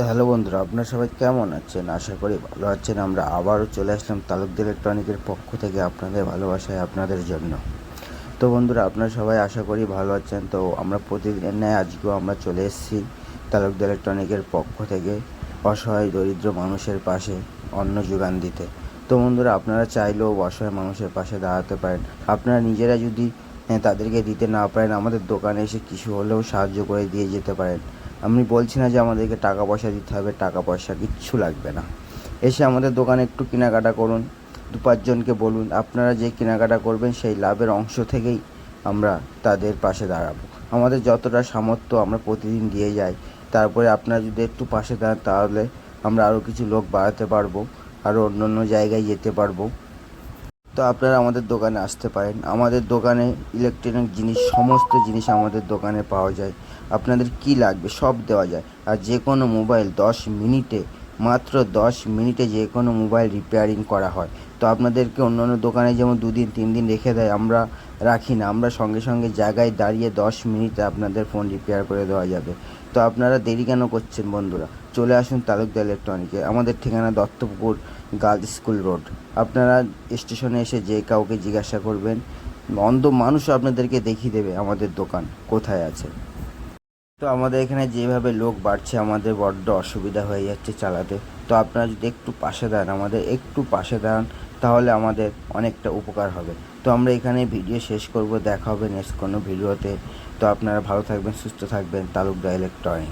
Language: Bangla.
তো হ্যালো বন্ধুরা, আপনারা সবাই কেমন আছেন? আশা করি ভালো আছেন। আমরা আবারও চলে আসলাম তালুকদার ইলেকট্রনিকের পক্ষ থেকে আপনাদের ভালোবাসায়, আপনাদের জন্য। তো বন্ধুরা, আপনারা সবাই আশা করি ভালো আছেন। তো আমরা প্রতিদিনের ন্যায় আজকেও আমরা চলে এসেছি তালুকদার ইলেকট্রনিকের পক্ষ থেকে অসহায় দরিদ্র মানুষের পাশে অন্ন যোগান দিতে। তো বন্ধুরা, আপনারা চাইলেও অসহায় মানুষের পাশে দাঁড়াতে পারেন। আপনারা নিজেরা যদি তাদেরকে দিতে না পারেন, আমাদের দোকানে এসে কিছু হলেও সাহায্য করে দিয়ে যেতে পারেন। আমি বলছি না যে আমাদেরকে টাকা পয়সা দিতে হবে টাকা পয়সা কিচ্ছু লাগবে না। এসে আমাদের দোকানে একটু কেনাকাটা করুন, দু পাঁচজনকে বলুন, আপনারা যে কেনাকাটা করবেন সেই লাভের অংশ থেকেই আমরা তাদের পাশে দাঁড়াবো। আমাদের যতটা সামর্থ্য আমরা প্রতিদিন দিয়ে যাই, তারপরে আপনারা যদি একটু পাশে দাঁড়ান তাহলে আমরা আরও কিছু লোক বাড়াতে পারব আরও অন্য অন্য জায়গায় যেতে পারব। তো আপনারা আমাদের দোকানে আসতে পারেন। আমাদের দোকানে ইলেকট্রনিক জিনিস, সমস্ত জিনিস আমাদের দোকানে পাওয়া যায়। আপনাদের কি লাগবে সব দেওয়া যায়। আর যে কোনো মোবাইল দশ মিনিটে মাত্র দশ মিনিটে যে কোনো মোবাইল রিপেয়ারিং করা হয়। তো আপনাদেরকে অন্য অন্য দোকানে যেমন দুদিন, তিন দিন রেখে দেয়, আমরা রাখি না। আমরা সঙ্গে সঙ্গে জায়গায় দাঁড়িয়ে দশ মিনিটে আপনাদের ফোন রিপেয়ার করে দেওয়া যাবে। তো আপনারা দেরি কেন করছেন বন্ধুরা? চলে আসুন তালুকদা ইলেকট্রনিকে আমাদের ঠিকানা দত্তপুকুর গার্লস স্কুল রোড। আপনারা স্টেশনে এসে যে কাউকে জিজ্ঞাসা করবেন, অন্ধ মানুষ আপনাদেরকে দেখিয়ে দেবে আমাদের দোকান কোথায় আছে। তো আমাদের এখানে যেভাবে লোক বাড়ছে, আমাদের বড্ড অসুবিধা হয়ে যাচ্ছে চালাতে। তো আপনারা যদি একটু পাশে দাঁড়ান, আমাদের একটু পাশে দাঁড়ান, তাহলে আমাদের অনেকটা উপকার হবে। তো আমরা এখানে ভিডিও শেষ করব, দেখা হবে নেক্সট কোনো ভিডিওতে। তো আপনারা ভালো থাকবেন, সুস্থ থাকবেন তালুকদা ইলেকট্রনিক।